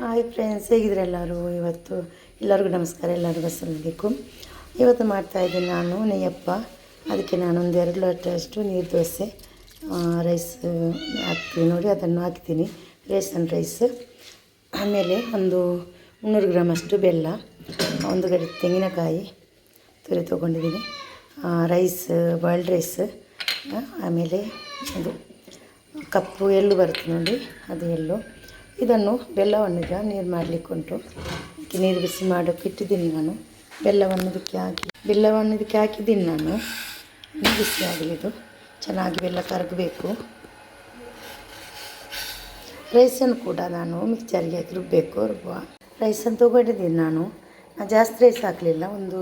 Hi friends ಹೇಗಿದ್ರೆ ಎಲ್ಲರೂ? ಇವತ್ತು ಎಲ್ಲರಿಗೂ ನಮಸ್ಕಾರ, ಎಲ್ಲರಿಗೂ ಅಸ್ಸಲಾಮು ಇವತ್ತು ಮಾಡ್ತಾ ಇದ್ದೀನಿ ನಾನು ನೆಯ್ಯಪ್ಪ. ಅದಕ್ಕೆ ನಾನು ಒಂದು ಎರಡು ಲೋಟಷ್ಟು ನೀರು ದೋಸೆ ರೈಸ್ ಹಾಕ್ತೀನಿ ನೋಡಿ, ಅದನ್ನು ಹಾಕ್ತೀನಿ. ರೇಷನ್ ರೈಸ್ ಆಮೇಲೆ ಒಂದು ಮುನ್ನೂರು ಗ್ರಾಮಷ್ಟು ಬೆಲ್ಲ, ಒಂದು ಕಡೆ ತೆಂಗಿನಕಾಯಿ ತುರಿ ತೊಗೊಂಡಿದ್ದೀನಿ. ರೈಸ್ ಬಾಯ್ಲ್ಡ್ ರೈಸ್ ಆಮೇಲೆ ಅದು ಕಪ್ಪು ಎಳ್ಳು ಬರುತ್ತೆ ನೋಡಿ, ಅದು ಎಳ್ಳು. ಇದನ್ನು ಬೆಲ್ಲವನ್ನು ಈಗ ನೀರು ಮಾಡಲಿಕ್ಕೆ ಉಂಟು. ಅದಕ್ಕೆ ನೀರು ಬಿಸಿ ಮಾಡೋಕ್ಕೆ ಇಟ್ಟಿದ್ದೀನಿ ನಾನು. ಬೆಲ್ಲವನ್ನು ಇದಕ್ಕೆ ಹಾಕಿ, ಬೆಲ್ಲವನ್ನು ಇದಕ್ಕೆ ಹಾಕಿದ್ದೀನಿ ನಾನು. ನೀರು ಬಿಸಿ ಆಗಲಿ ಇದು. ಚೆನ್ನಾಗಿ ಬೆಲ್ಲ ಕರಗಬೇಕು. ರೈಸನ್ನು ಕೂಡ ನಾನು ಮಿಕ್ಸರ್ಗೆ ಹಾಕಿ ರುಬ್ಬಬೇಕು ರುಬ್ಬುವ. ರೈಸನ್ನು ತೊಗೊಂಡಿದ್ದೀನಿ ನಾನು. ನಾನು ಜಾಸ್ತಿ ರೈಸ್ ಹಾಕಲಿಲ್ಲ. ಒಂದು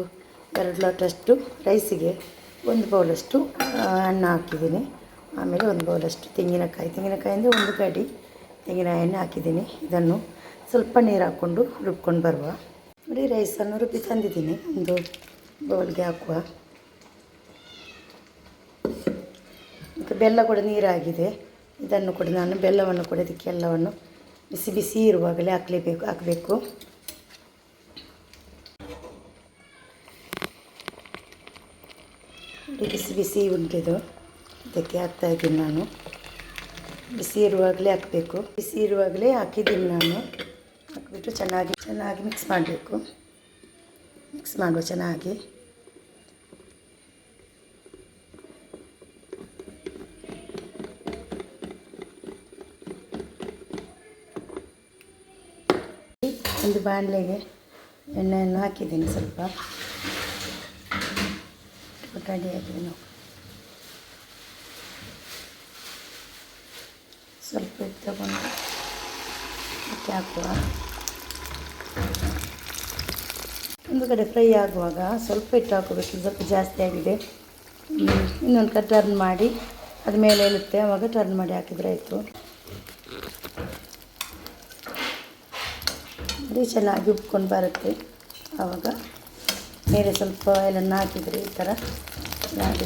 ಎರಡು ಲೋಟಷ್ಟು ರೈಸಿಗೆ ಒಂದು ಬೌಲಷ್ಟು ಅನ್ನ ಹಾಕಿದ್ದೀನಿ. ಆಮೇಲೆ ಒಂದು ಬೌಲಷ್ಟು ತೆಂಗಿನಕಾಯಿ. ತೆಂಗಿನಕಾಯಿ ಅಂದರೆ ಒಂದು ಗಡಿ ತೆಂಗಿನ ಎಣ್ಣೆ ಹಾಕಿದ್ದೀನಿ. ಇದನ್ನು ಸ್ವಲ್ಪ ನೀರು ಹಾಕ್ಕೊಂಡು ರುಬ್ಕೊಂಡು ಬರುವ. ನೋಡಿ, ರೈಸನ್ನು ರುಬ್ಬಿ ತಂದಿದ್ದೀನಿ. ಒಂದು ಬೌಲ್ಗೆ ಹಾಕುವ. ಮತ್ತು ಬೆಲ್ಲ ಕೂಡ ನೀರಾಗಿದೆ. ಇದನ್ನು ಕೂಡ ನಾನು ಬೆಲ್ಲವನ್ನು ಕೂಡ ಇದಕ್ಕೆ ಎಲ್ಲವನ್ನು ಬಿಸಿ ಬಿಸಿ ಇರುವಾಗಲೇ ಹಾಕಲೇಬೇಕು, ಹಾಕಬೇಕು. ಬಿಸಿ ಬಿಸಿ ಉಂಟಿದು. ಇದಕ್ಕೆ ಹಾಕ್ತಾ ಇದ್ದೀನಿ ನಾನು. ಬಿಸಿ ಇರುವಾಗಲೇ ಹಾಕಬೇಕು. ಬಿಸಿ ಇರುವಾಗಲೇ ಹಾಕಿದ್ದೀನಿ ನಾನು. ಹಾಕಿಬಿಟ್ಟು ಚೆನ್ನಾಗಿ ಚೆನ್ನಾಗಿ ಮಿಕ್ಸ್ ಮಾಡಬೇಕು. ಮಿಕ್ಸ್ ಮಾಡುವ ಚೆನ್ನಾಗಿ. ಒಂದು ಬಾಣಲೆಗೆ ಎಣ್ಣೆಯನ್ನು ಹಾಕಿದ್ದೀನಿ ಸ್ವಲ್ಪ. ಪುಟಾಣಿ ಹಾಕಿದ್ದೀನಿ. ಸ್ವಲ್ಪ ಇದು ತಗೊಂಡು ಅಕ್ಕಿ ಹಾಕುವ. ಒಂದು ಕಡೆ ಫ್ರೈ ಆಗುವಾಗ ಸ್ವಲ್ಪ ಹಿಟ್ಟು ಹಾಕೋಬೇಕು. ಸ್ವಲ್ಪ ಜಾಸ್ತಿ ಆಗಿದೆ. ಇನ್ನೊಂದು ಕಡೆ ಟರ್ನ್ ಮಾಡಿ ಅದು ಮೇಲೆ ಇಳುತ್ತೆ ಆವಾಗ ಟರ್ನ್ ಮಾಡಿ ಹಾಕಿದ್ರೆ ಆಯಿತು. ಅದು ಚೆನ್ನಾಗಿ ಉಪ್ಕೊಂಡು ಬರುತ್ತೆ. ಆವಾಗ ಮೇಲೆ ಸ್ವಲ್ಪ ಎಲ್ಲ ಹಾಕಿದರೆ ಈ ಥರ ಚೆನ್ನಾಗಿ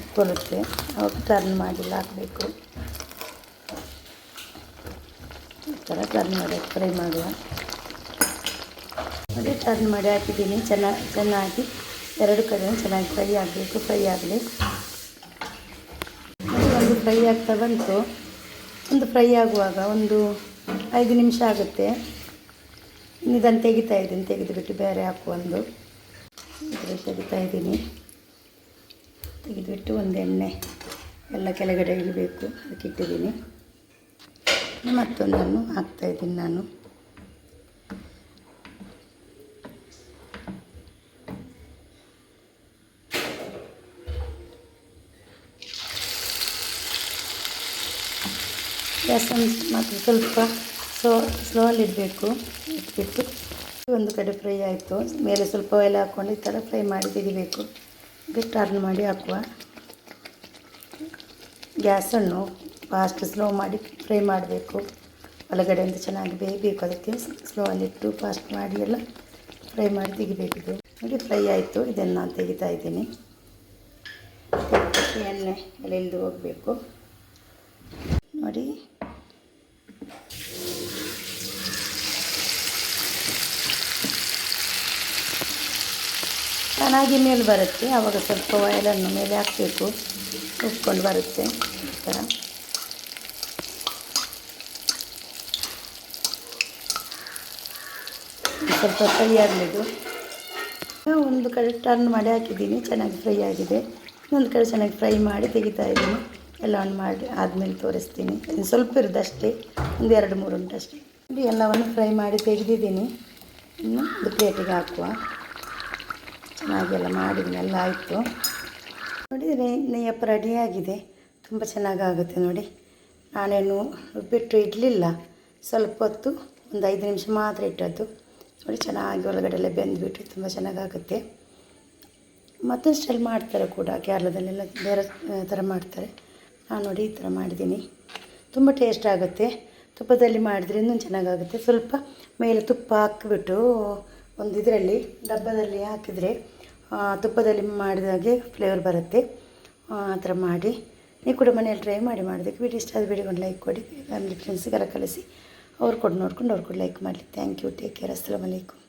ಉಪ್ಕೊಳ್ಳುತ್ತೆ ಆವಾಗ ಟರ್ನ್ ಮಾಡಿ ಹಾಕಬೇಕು. ಥರ ಟರ್ನ್ ಮಾಡಿ ಫ್ರೈ ಮಾಡುವ. ಅದೇ ಟರ್ನ್ ಮಾಡಿ ಹಾಕಿದ್ದೀನಿ. ಚೆನ್ನಾಗಿ ಚೆನ್ನಾಗಿ ಎರಡು ಕಡೆ ಚೆನ್ನಾಗಿ ಫ್ರೈ ಆಗಬೇಕು ಫ್ರೈ ಆಗಲಿ. ಒಂದು ಫ್ರೈ ಆಗ್ತಾ ಬಂತು. ಒಂದು ಫ್ರೈ ಆಗುವಾಗ ಒಂದು ಐದು ನಿಮಿಷ ಆಗುತ್ತೆ. ಇದನ್ನು ತೆಗಿತಾ ಇದ್ದೀನಿ. ತೆಗೆದುಬಿಟ್ಟು ಬೇರೆ ಹಾಕು ಒಂದು. ಇದ್ರಲ್ಲಿ ತೆಗಿತಾ ಇದ್ದೀನಿ. ತೆಗೆದುಬಿಟ್ಟು ಒಂದು ಎಣ್ಣೆ ಎಲ್ಲ ಕೆಳಗಡೆ ಇಡಬೇಕು. ಅದಕ್ಕೆ ಇಟ್ಟಿದ್ದೀನಿ. ಮತ್ತೊಂದನ್ನು ಹಾಕ್ತಾ ಇದ್ದೀನಿ ನಾನು. ಗ್ಯಾಸನ್ನು ಮತ್ತು ಸ್ವಲ್ಪ ಸ್ಲೋ, ಸ್ಲೋಲ್ಲಿ ಇಡಬೇಕು, ಇಟ್ಬಿಟ್ಟು ಒಂದು ಕಡೆ ಫ್ರೈ ಆಯಿತು. ಮೇಲೆ ಸ್ವಲ್ಪ ಆಯಿಲ್ ಹಾಕ್ಕೊಂಡು ಈ ಥರ ಫ್ರೈ ಮಾಡಿ ತೆಗಿಬೇಕು. ಬಿಟ್ಟು ಟರ್ನ್ ಮಾಡಿ ಹಾಕುವ. ಗ್ಯಾಸನ್ನು ಫಾಸ್ಟ್ ಸ್ಲೋ ಮಾಡಿ ಫ್ರೈ ಮಾಡಬೇಕು. ಒಳಗಡೆಯಿಂದ ಚೆನ್ನಾಗಿ ಬೇಯಬೇಕು, ಅದಕ್ಕೆ ಸ್ಲೋವಲ್ಲಿಟ್ಟು ಫಾಸ್ಟ್ ಮಾಡಿ ಎಲ್ಲ ಫ್ರೈ ಮಾಡಿ ತೆಗಿಬೇಕು ಇದು ನೋಡಿ ಫ್ರೈ ಆಯಿತು, ಇದನ್ನು ನಾನು ತೆಗಿತಾ ಇದ್ದೀನಿ. ಎಣ್ಣೆ ಎಲ್ಲ ಹೋಗಬೇಕು. ನೋಡಿ. ಚೆನ್ನಾಗಿ ಮೇಲೆ ಬರುತ್ತೆ ಆವಾಗ ಸ್ವಲ್ಪ ಆಯಿಲನ್ನು ಮೇಲೆ ಹಾಕಬೇಕು. ಉಪ್ಕೊಂಡು ಬರುತ್ತೆ. ಈ ಥರ. ಸ್ವಲ್ಪ ಫ್ರೈ ಆಗಲಿದ್ದು ಒಂದು ಕಡೆ ಟರ್ನ್ ಮಾಡಿ ಹಾಕಿದ್ದೀನಿ, ಚೆನ್ನಾಗಿ ಫ್ರೈ ಆಗಿದೆ. ಇನ್ನೊಂದು ಕಡೆ ಚೆನ್ನಾಗಿ ಫ್ರೈ ಮಾಡಿ ತೆಗಿತಾ ಇದ್ದೀನಿ. ಎಲ್ಲವನ್ನು ಮಾಡಿ ಆದಮೇಲೆ ತೋರಿಸ್ತೀನಿ. ಇನ್ನು ಸ್ವಲ್ಪ ಇರೋದಷ್ಟೇ, ಒಂದು ಎರಡು ಮೂರು ಉಂಟು ಅಷ್ಟೇ ಎಲ್ಲವನ್ನು ಫ್ರೈ ಮಾಡಿ ತೆಗೆದಿದ್ದೀನಿ. ಇನ್ನು ಒಂದು ಪ್ಲೇಟಿಗೆ ಹಾಕುವ. ಚೆನ್ನಾಗಿ ಎಲ್ಲ ಮಾಡಿದ್ದೀನಿ ಎಲ್ಲ ಆಯಿತು. ನೋಡಿದರೆ ನೆಯ್ಯಪ್ಪ ರೆಡಿಯಾಗಿದೆ ತುಂಬ ಚೆನ್ನಾಗಾಗುತ್ತೆ ನೋಡಿ. ನಾನೇನು ಉಪ್ಪಿಟ್ಟು ಇಡಲಿಲ್ಲ. ಸ್ವಲ್ಪ ಹೊತ್ತು, ಒಂದು ಐದು ನಿಮಿಷ ಮಾತ್ರ ಇಟ್ಟದ್ದು. ನೋಡಿ, ಚೆನ್ನಾಗಿ ಒಳಗಡೆ ಎಲ್ಲ ಬೆಂದುಬಿಟ್ಟು ತುಂಬ ಚೆನ್ನಾಗಾಗುತ್ತೆ. ಮತ್ತೊಂದು ಸ್ಟೈಲ್ ಮಾಡ್ತಾರೆ ಕೂಡ, ಕೇರಳದಲ್ಲೆಲ್ಲ ಬೇರೆ ಥರ ಮಾಡ್ತಾರೆ. ನಾನು ನೋಡಿ ಈ ಥರ ಮಾಡಿದ್ದೀನಿ. ತುಂಬ ಟೇಸ್ಟ್ ಆಗುತ್ತೆ. ತುಪ್ಪದಲ್ಲಿ ಮಾಡಿದ್ರೆ ಇನ್ನೂ ಚೆನ್ನಾಗಾಗುತ್ತೆ. ಸ್ವಲ್ಪ ಮೇಲೆ ತುಪ್ಪ ಹಾಕಿಬಿಟ್ಟು ಒಂದು ಇದರಲ್ಲಿ, ಡಬ್ಬದಲ್ಲಿ ಹಾಕಿದರೆ ತುಪ್ಪದಲ್ಲಿ ಮಾಡಿದಾಗೆ ಫ್ಲೇವರ್ ಬರುತ್ತೆ. ಆ ಥರ ಮಾಡಿ. ನೀವು ಕೂಡ ಮನೆಯಲ್ಲಿ ಟ್ರೈ ಮಾಡಿ ಮಾಡೋದಕ್ಕೆ ವಿಡಿಯೋ ಇಷ್ಟ ಆದ ವಿಡಿಯೋಗೊಂಡು ಲೈಕ್ ಕೊಡಿ. ಫ್ಯಾಮಿಲಿ ಫ್ರೆಂಡ್ಸಿಗೆಲ್ಲ ಕಳಿಸಿ. ಅವ್ರು ಕೊಡು ನೋಡ್ಕೊಂಡು ಅವ್ರು ಕೂಡ ಲೈಕ್ ಮಾಡಲಿ. Thank you take care ವಲೈಕುಮ್